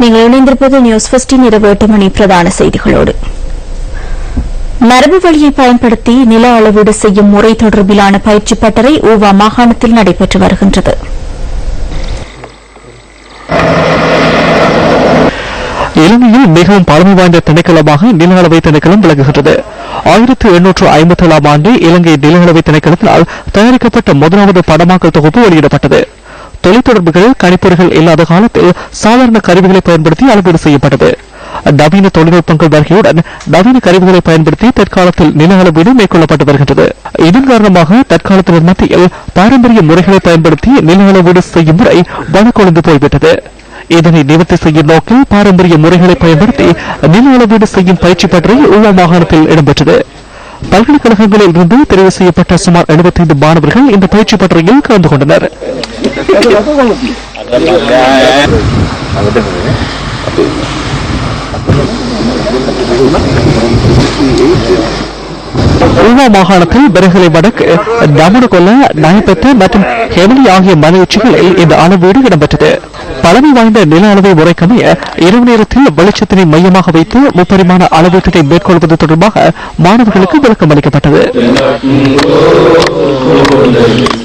நீங்கள் இணைந்திருப்பது நியூஸ் ஃபர்ஸ்டின் இரவு எட்டு மணி பிரதான செய்திகளோடு. மரபு வழியை பயன்படுத்தி நில அளவீடு செய்யும் முறை தொடர்பிலான பயிற்சி பட்டறை ஊவா மாகாணத்தில் நடைபெற்று வருகின்றது. இலங்கையில் மிகவும் பழமை வாய்ந்த திணைக்களமாக நில அளவை திணைக்களம் விளங்குகின்றது. ஆயிரத்தி எண்ணூற்று ஐம்பத்தி ஏழாம் ஆண்டு இலங்கை நில அளவை திணைக்களத்தினால் தயாரிக்கப்பட்ட முதலாவது படமாக்கல் தொகுப்பு வெளியிடப்பட்டது. தொலைத்தொடர்புகள் கணிப்பொறிகள் இல்லாத காலத்தில் சாதாரண கருவிகளை பயன்படுத்தி அளவீடு செய்யப்பட்டது. நவீன தொழில்நுட்பங்கள் வருகையுடன் நவீன கருவிகளை பயன்படுத்தி தற்காலத்தில் நில அளவீடு மேற்கொள்ளப்பட்டு வருகின்றது. இதன் காரணமாக தற்காலத்தினர் மத்தியில் பாரம்பரிய முறைகளை பயன்படுத்தி நில அளவீடு செய்யும் முறை வழக்கொழுந்து போய்விட்டது. இதனை நிவர்த்தி செய்யும் நோக்கில் பாரம்பரிய முறைகளை பயன்படுத்தி நில அளவீடு செய்யும் பயிற்சி பற்றி உள்ள மாகாணத்தில் இடம்பெற்றது. பல்கலைக்கழகங்களில் இருந்து தெரிவு செய்யப்பட்ட சுமார் 75 மாணவர்கள் இந்த பயிற்சி பட்டறையில் கலந்து கொண்டனர். ஊவா மாகாணத்தில் பெருகலை வடக்கு நமனகொல்ல நயப்பெற்ற மற்றும் ஹெமிலி ஆகிய மலையுச்சிகளில் இந்த அளவீடு இடம்பெற்றது. பழமை வாய்ந்த நில அளவை முறைக்கமைய இரவு நேரத்தில் வெளிச்சத்தினை மையமாக வைத்து முப்பரிமாண அளவீட்டத்தை மேற்கொள்வது தொடர்பாக மாணவர்களுக்கு விளக்கம் அளிக்கப்பட்டது